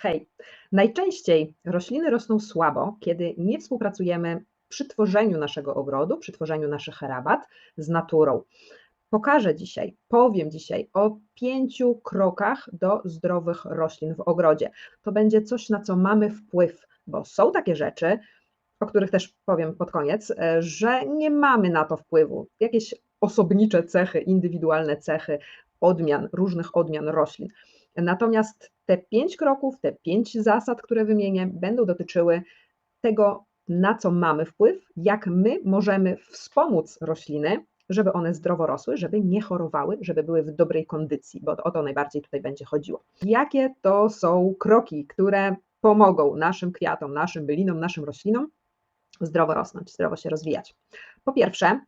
Hej, najczęściej rośliny rosną słabo, kiedy nie współpracujemy przy tworzeniu naszego ogrodu, przy tworzeniu naszych rabat z naturą. Pokażę dzisiaj, powiem dzisiaj o pięciu krokach do zdrowych roślin w ogrodzie. To będzie coś, na co mamy wpływ, bo są takie rzeczy, o których też powiem pod koniec, e, że nie mamy na to wpływu. Jakieś osobnicze cechy, indywidualne cechy odmian, różnych odmian roślin. Natomiast te pięć kroków, te pięć zasad, które wymienię, będą dotyczyły tego, na co mamy wpływ, jak my możemy wspomóc rośliny, żeby one zdrowo rosły, żeby nie chorowały, żeby były w dobrej kondycji, bo o to najbardziej tutaj będzie chodziło. Jakie to są kroki, które pomogą naszym kwiatom, naszym bylinom, naszym roślinom zdrowo rosnąć, zdrowo się rozwijać? Po pierwsze,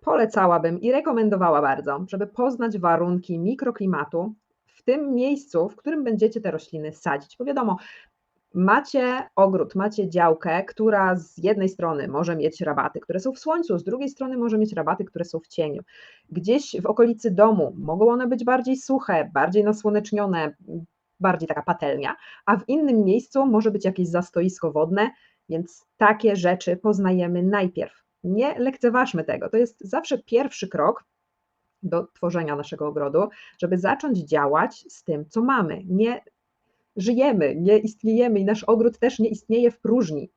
polecałabym i rekomendowała bardzo, żeby poznać warunki mikroklimatu w tym miejscu, w którym będziecie te rośliny sadzić. Bo wiadomo, macie ogród, macie działkę, która z jednej strony może mieć rabaty, które są w słońcu, z drugiej strony może mieć rabaty, które są w cieniu. Gdzieś w okolicy domu mogą one być bardziej suche, bardziej nasłonecznione, bardziej taka patelnia, a w innym miejscu może być jakieś zastoisko wodne, więc takie rzeczy poznajemy najpierw. Nie lekceważmy tego. To jest zawsze pierwszy krok do tworzenia naszego ogrodu, żeby zacząć działać z tym, co mamy. Nie żyjemy, nie istniejemy i nasz ogród też nie istnieje w próżni.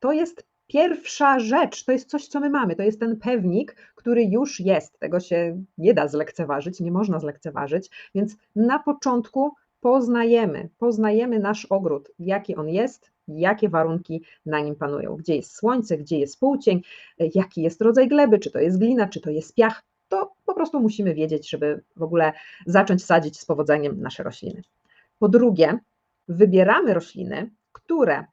To jest pierwsza rzecz, to jest coś, co my mamy, to jest ten pewnik, który już jest. Tego się nie da zlekceważyć, nie można zlekceważyć, więc na początku poznajemy, poznajemy nasz ogród, jaki on jest, jakie warunki na nim panują, gdzie jest słońce, gdzie jest półcień, jaki jest rodzaj gleby, czy to jest glina, czy to jest piach, prostu musimy wiedzieć, żeby w ogóle zacząć sadzić z powodzeniem nasze rośliny. Po drugie, wybieramy rośliny, które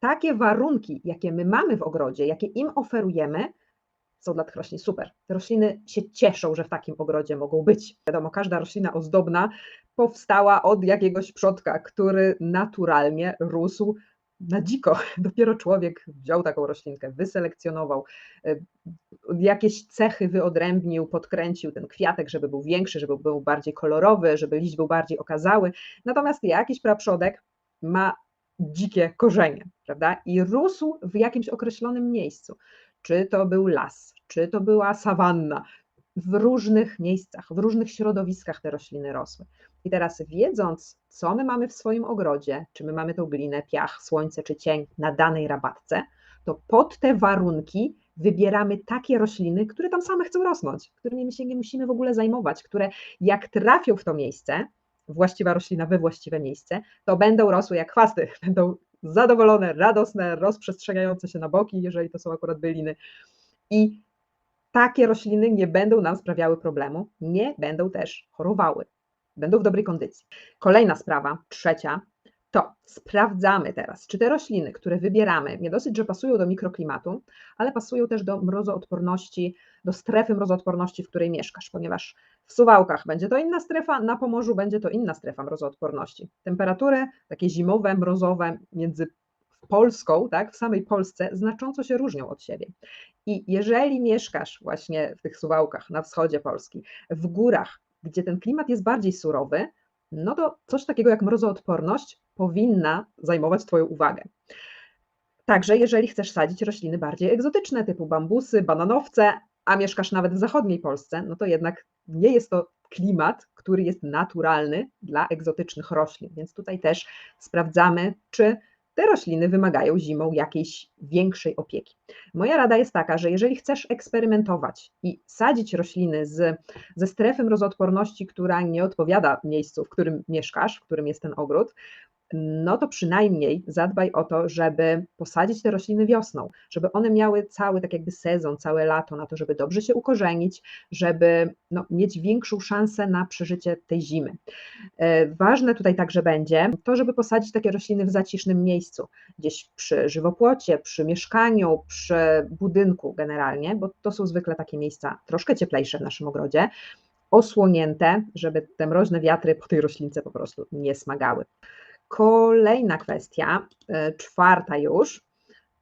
takie warunki, jakie my mamy w ogrodzie, jakie im oferujemy, są dla tych roślin super. Te rośliny się cieszą, że w takim ogrodzie mogą być. Wiadomo, każda roślina ozdobna powstała od jakiegoś przodka, który naturalnie rósł na dziko. Dopiero człowiek wziął taką roślinkę, wyselekcjonował, e, jakieś cechy wyodrębnił, podkręcił ten kwiatek, żeby był większy, żeby był bardziej kolorowy, żeby liść był bardziej okazały. Natomiast jakiś praprzodek ma dzikie korzenie, prawda? I rósł w jakimś określonym miejscu. Czy to był las, czy to była sawanna, w różnych miejscach, w różnych środowiskach te rośliny rosły. I teraz wiedząc, co my mamy w swoim ogrodzie, czy my mamy tą glinę, piach, słońce czy cień na danej rabatce, to pod te warunki wybieramy takie rośliny, które tam same chcą rosnąć, którymi się nie musimy w ogóle zajmować, które jak trafią w to miejsce, właściwa roślina we właściwe miejsce, to będą rosły jak chwasty, będą zadowolone, radosne, rozprzestrzeniające się na boki, jeżeli to są akurat byliny. I takie rośliny nie będą nam sprawiały problemu, nie będą też chorowały, będą w dobrej kondycji. Kolejna sprawa, trzecia, to sprawdzamy teraz, czy te rośliny, które wybieramy, nie dosyć, że pasują do mikroklimatu, ale pasują też do mrozoodporności, do strefy mrozoodporności, w której mieszkasz, ponieważ w Suwałkach będzie to inna strefa, na Pomorzu będzie to inna strefa mrozoodporności. Temperatury takie zimowe, mrozowe między Polską, tak, w samej Polsce znacząco się różnią od siebie. I jeżeli mieszkasz właśnie w tych Suwałkach na wschodzie Polski, w górach, gdzie ten klimat jest bardziej surowy, no to coś takiego jak mrozoodporność powinna zajmować Twoją uwagę. Także jeżeli chcesz sadzić rośliny bardziej egzotyczne, typu bambusy, bananowce, a mieszkasz nawet w zachodniej Polsce, no to jednak nie jest to klimat, który jest naturalny dla egzotycznych roślin. Więc tutaj też sprawdzamy, czy te rośliny wymagają zimą jakiejś większej opieki. Moja rada jest taka, że jeżeli chcesz eksperymentować i sadzić rośliny z, ze strefy mrozoodporności, która nie odpowiada miejscu, w którym mieszkasz, w którym jest ten ogród, no to przynajmniej zadbaj o to, żeby posadzić te rośliny wiosną, żeby one miały cały tak jakby sezon, całe lato na to, żeby dobrze się ukorzenić, żeby no, mieć większą szansę na przeżycie tej zimy. E, ważne tutaj także będzie to, żeby posadzić takie rośliny w zacisznym miejscu, gdzieś przy żywopłocie, przy mieszkaniu, przy budynku generalnie, bo to są zwykle takie miejsca troszkę cieplejsze w naszym ogrodzie, osłonięte, żeby te mroźne wiatry po tej roślince po prostu nie smagały. Kolejna kwestia, e, czwarta już,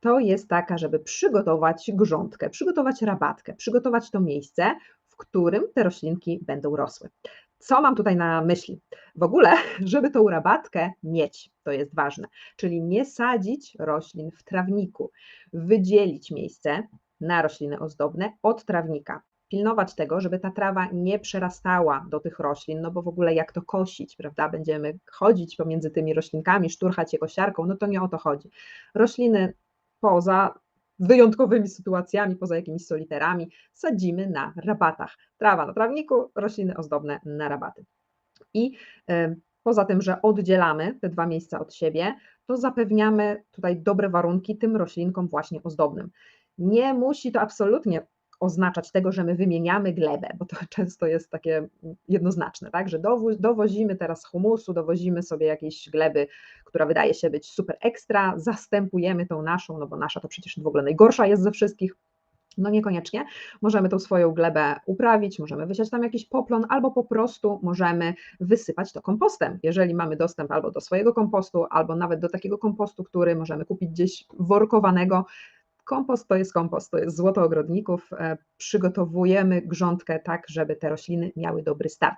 to jest taka, żeby przygotować grządkę, przygotować rabatkę, przygotować to miejsce, w którym te roślinki będą rosły. Co mam tutaj na myśli? W ogóle, żeby tą rabatkę mieć, to jest ważne, czyli nie sadzić roślin w trawniku, wydzielić miejsce na rośliny ozdobne od trawnika. Pilnować tego, żeby ta trawa nie przerastała do tych roślin, no bo w ogóle jak to kosić, prawda? Będziemy chodzić pomiędzy tymi roślinkami, szturchać je kosiarką, no to nie o to chodzi. Rośliny poza wyjątkowymi sytuacjami, poza jakimiś soliterami, sadzimy na rabatach. Trawa na trawniku, rośliny ozdobne na rabaty. I poza tym, że oddzielamy te dwa miejsca od siebie, to zapewniamy tutaj dobre warunki tym roślinkom właśnie ozdobnym. Nie musi to absolutnie oznaczać tego, że my wymieniamy glebę, bo to często jest takie jednoznaczne, tak? że dowozimy teraz humusu, dowozimy sobie jakiejś gleby, która wydaje się być super ekstra, zastępujemy tą naszą, no bo nasza to przecież w ogóle najgorsza jest ze wszystkich, no niekoniecznie. Możemy tą swoją glebę uprawić, możemy wysiać tam jakiś poplon, albo po prostu możemy wysypać to kompostem. Jeżeli mamy dostęp albo do swojego kompostu, albo nawet do takiego kompostu, który możemy kupić gdzieś workowanego, Kompost to jest kompost, to jest złoto ogrodników. E, przygotowujemy grządkę tak, żeby te rośliny miały dobry start.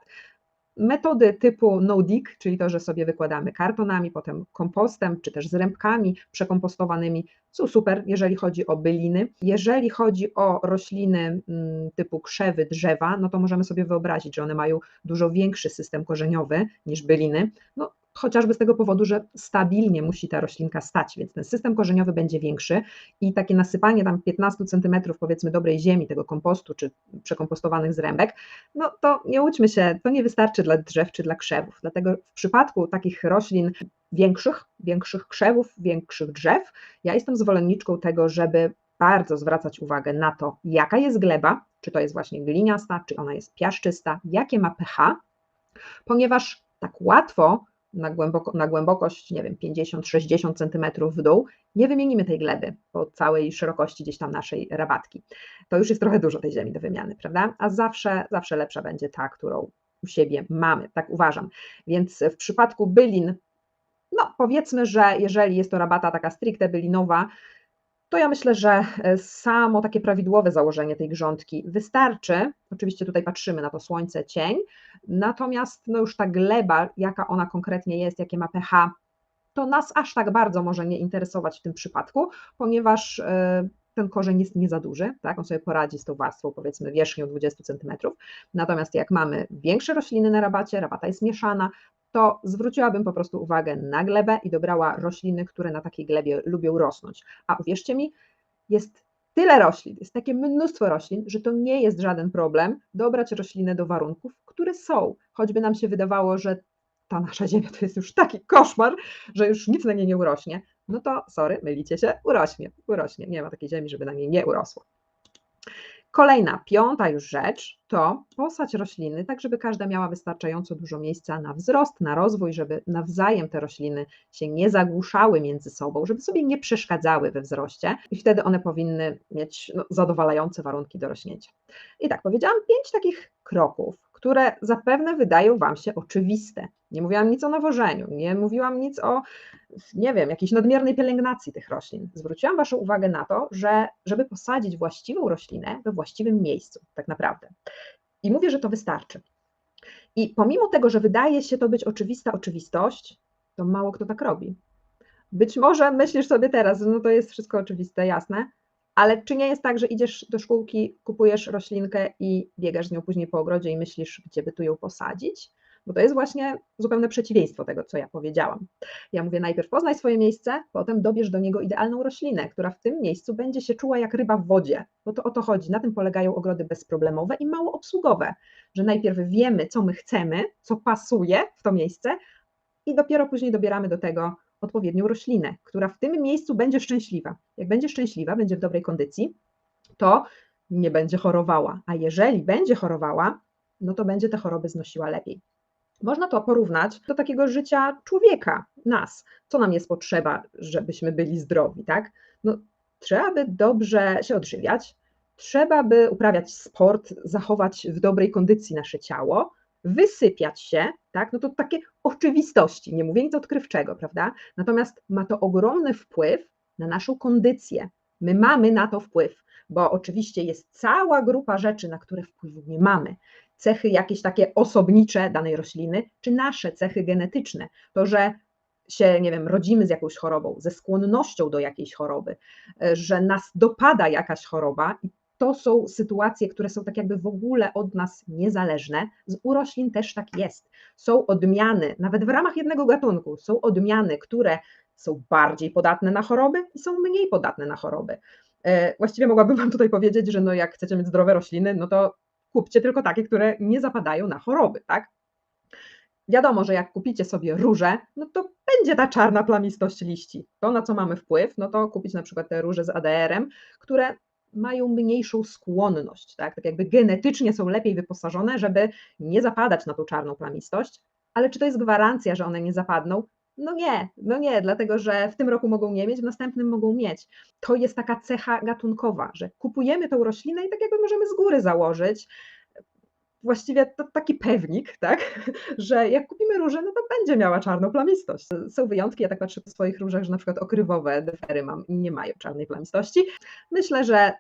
Metody typu no-dig, czyli to, że sobie wykładamy kartonami, potem kompostem, czy też zrębkami przekompostowanymi, są super, jeżeli chodzi o byliny. Jeżeli chodzi o rośliny mm, typu krzewy, drzewa, no to możemy sobie wyobrazić, że one mają dużo większy system korzeniowy niż byliny. No, chociażby z tego powodu, że stabilnie musi ta roślinka stać, więc ten system korzeniowy będzie większy i takie nasypanie tam 15 centymetrów powiedzmy dobrej ziemi, tego kompostu czy przekompostowanych zrębek, no to nie łudźmy się, to nie wystarczy dla drzew czy dla krzewów, dlatego w przypadku takich roślin większych, większych krzewów, większych drzew, ja jestem zwolenniczką tego, żeby bardzo zwracać uwagę na to, jaka jest gleba, czy to jest właśnie gliniasta, czy ona jest piaszczysta, jakie ma pH, ponieważ tak łatwo na, głęboko, na głębokość, nie wiem, 50-60 cm w dół, nie wymienimy tej gleby po całej szerokości gdzieś tam naszej rabatki. To już jest trochę dużo tej ziemi do wymiany, prawda? A zawsze, zawsze lepsza będzie ta, którą u siebie mamy, tak uważam. Więc w przypadku bylin, no powiedzmy, że jeżeli jest to rabata taka stricte bylinowa, to ja myślę, że e, samo takie prawidłowe założenie tej grządki wystarczy. Oczywiście tutaj patrzymy na to słońce, cień, natomiast no już ta gleba, jaka ona konkretnie jest, jakie ma pH, to nas aż tak bardzo może nie interesować w tym przypadku, ponieważ e, ten korzeń jest nie za duży, tak? on sobie poradzi z tą warstwą powiedzmy wierzchnią 20 cm. Natomiast jak mamy większe rośliny na rabacie, rabata jest mieszana, to zwróciłabym po prostu uwagę na glebę i dobrała rośliny, które na takiej glebie lubią rosnąć. A uwierzcie mi, jest tyle roślin, jest takie mnóstwo roślin, że to nie jest żaden problem dobrać rośliny do warunków, które są. Choćby nam się wydawało, że ta nasza ziemia to jest już taki koszmar, że już nic na niej nie urośnie, no to sorry, mylicie się, urośnie, urośnie. Nie ma takiej ziemi, żeby na niej nie urosło. Kolejna, piąta już rzecz to posadź rośliny, tak żeby każda miała wystarczająco dużo miejsca na wzrost, na rozwój, żeby nawzajem te rośliny się nie zagłuszały między sobą, żeby sobie nie przeszkadzały we wzroście i wtedy one powinny mieć no, zadowalające warunki do rośnięcia. I tak, powiedziałam pięć takich kroków, które zapewne wydają Wam się oczywiste. Nie mówiłam nic o nawożeniu, nie mówiłam nic o, nie wiem, jakiejś nadmiernej pielęgnacji tych roślin. Zwróciłam Waszą uwagę na to, że żeby posadzić właściwą roślinę we właściwym miejscu, tak naprawdę. I mówię, że to wystarczy. I pomimo tego, że wydaje się to być oczywista oczywistość, to mało kto tak robi. Być może myślisz sobie teraz, no to jest wszystko oczywiste, jasne, ale czy nie jest tak, że idziesz do szkółki, kupujesz roślinkę i biegasz z nią później po ogrodzie i myślisz, gdzie by tu ją posadzić? Bo to jest właśnie zupełne przeciwieństwo tego, co ja powiedziałam. Ja mówię, najpierw poznaj swoje miejsce, potem dobierz do niego idealną roślinę, która w tym miejscu będzie się czuła jak ryba w wodzie. Bo to o to chodzi. Na tym polegają ogrody bezproblemowe i mało obsługowe, że najpierw wiemy, co my chcemy, co pasuje w to miejsce, i dopiero później dobieramy do tego odpowiednią roślinę, która w tym miejscu będzie szczęśliwa. Jak będzie szczęśliwa, będzie w dobrej kondycji, to nie będzie chorowała, a jeżeli będzie chorowała, no to będzie te choroby znosiła lepiej. Można to porównać do takiego życia człowieka, nas. Co nam jest potrzeba, żebyśmy byli zdrowi, tak? No, trzeba by dobrze się odżywiać, trzeba by uprawiać sport, zachować w dobrej kondycji nasze ciało, wysypiać się, tak, no to takie oczywistości, nie mówię nic odkrywczego, prawda? Natomiast ma to ogromny wpływ na naszą kondycję. My mamy na to wpływ, bo oczywiście jest cała grupa rzeczy, na które wpływu nie mamy. cechy jakieś takie osobnicze danej rośliny, czy nasze cechy genetyczne. To, że się, nie wiem, rodzimy z jakąś chorobą, ze skłonnością do jakiejś choroby, e, że nas dopada jakaś choroba i to są sytuacje, które są tak jakby w ogóle od nas niezależne. Z u roślin też tak jest. Są odmiany, nawet w ramach jednego gatunku, są odmiany, które są bardziej podatne na choroby i są mniej podatne na choroby. E, właściwie mogłabym Wam tutaj powiedzieć, że no jak chcecie mieć zdrowe rośliny, no to kupcie tylko takie, które nie zapadają na choroby, tak? Wiadomo, że jak kupicie sobie róże, no to będzie ta czarna plamistość liści. To, na co mamy wpływ, no to kupić na przykład te róże z ADR-em, które mają mniejszą skłonność, tak? tak jakby genetycznie są lepiej wyposażone, żeby nie zapadać na tą czarną plamistość, ale czy to jest gwarancja, że one nie zapadną? No nie, no nie, dlatego że w tym roku mogą nie mieć, w następnym mogą mieć. To jest taka cecha gatunkowa, że kupujemy tą roślinę i tak jakby możemy z góry założyć, właściwie taki pewnik, tak, że jak kupimy róże, no to będzie miała czarną plamistość. Są wyjątki, ja tak patrzę po swoich różach, że na przykład okrywowe defery mam i nie mają czarnej plamistości. Myślę, że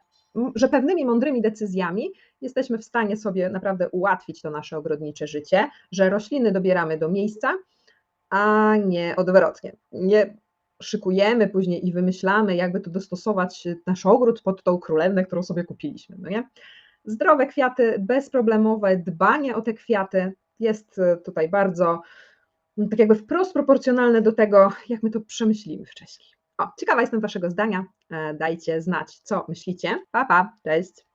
że pewnymi mądrymi decyzjami jesteśmy w stanie sobie naprawdę ułatwić to nasze ogrodnicze życie, że rośliny dobieramy do miejsca, a nie odwrotnie. Nie szykujemy później i wymyślamy, jakby to dostosować nasz ogród pod tą królewnę, którą sobie kupiliśmy. No nie? Zdrowe kwiaty, bezproblemowe dbanie o te kwiaty jest e, tutaj bardzo tak jakby wprost proporcjonalne do tego, jak my to przemyślimy wcześniej. O, ciekawa jestem Waszego zdania. E, dajcie znać, co myślicie. Pa, pa, cześć.